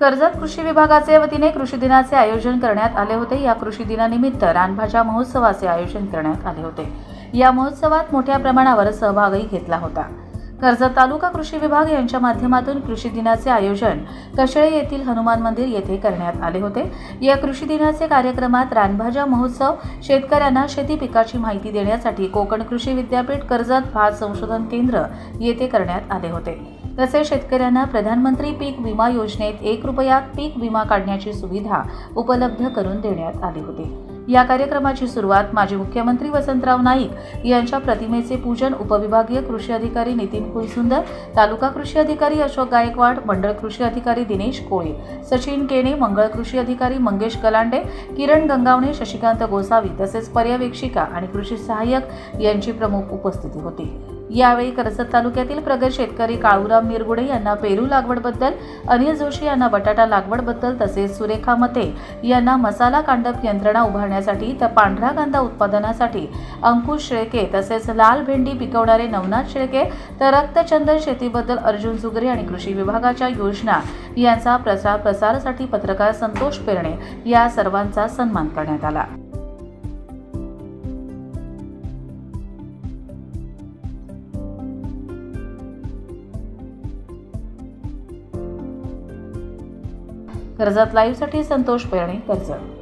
कर्जत कृषी विभागाचे वतीने कृषी दिनाचे आयोजन करण्यात आले होते. या कृषी दिनानिमित्त रानभाज्या महोत्सवाचे आयोजन करण्यात आले होते. या महोत्सवात मोठ्या प्रमाणावर सहभागही घेतला होता. कर्जत तालुका कृषी विभाग यांच्या माध्यमातून कृषी दिनाचे आयोजन कशळे येथील हनुमान मंदिर येथे करण्यात आले होते. या कृषी दिनाचे कार्यक्रमात रानभाज्या महोत्सव शेतकऱ्यांना शेती पिकाची माहिती देण्यासाठी कोकण कृषी विद्यापीठ कर्जत भात संशोधन केंद्र येथे करण्यात आले होते. तसेच शेतकऱ्यांना प्रधानमंत्री पीक विमा योजनेत एक रुपयात पीक विमा काढण्याची सुविधा उपलब्ध करून देण्यात आली होती. या कार्यक्रमाची सुरुवात माजी मुख्यमंत्री वसंतराव नाईक यांच्या प्रतिमेचे पूजन उपविभागीय कृषी अधिकारी नितीन कुलसुंदर तालुका कृषी अधिकारी अशोक गायकवाड मंडळ कृषी अधिकारी दिनेश कोळी सचिन केने मंगळ कृषी अधिकारी मंगेश गलांडे किरण गंगावणे शशिकांत गोसावी तसेच पर्यवेक्षिका आणि कृषी सहाय्यक यांची प्रमुख उपस्थिती होती. यावेळी कर्जत तालुक्यातील प्रगत शेतकरी काळूराम निरगुडे यांना पेरू लागवडबद्दल अनिल जोशी यांना बटाटा लागवडबद्दल तसेच सुरेखा मते यांना मसाला कांडप यंत्रणा उभारण्यासाठी तर पांढरा कांदा उत्पादनासाठी अंकुश शेळके तसेच लाल भेंडी पिकवणारे नवनाथ शेळके तर रक्तचंदन शेतीबद्दल अर्जुन जुगरे आणि कृषी विभागाच्या योजना यांचा प्रसार प्रसारासाठी पत्रकार संतोष पेरणे या सर्वांचा सन्मान करण्यात आला. कर्जत लाईव्हसाठी संतोष पेरणे कर्जत.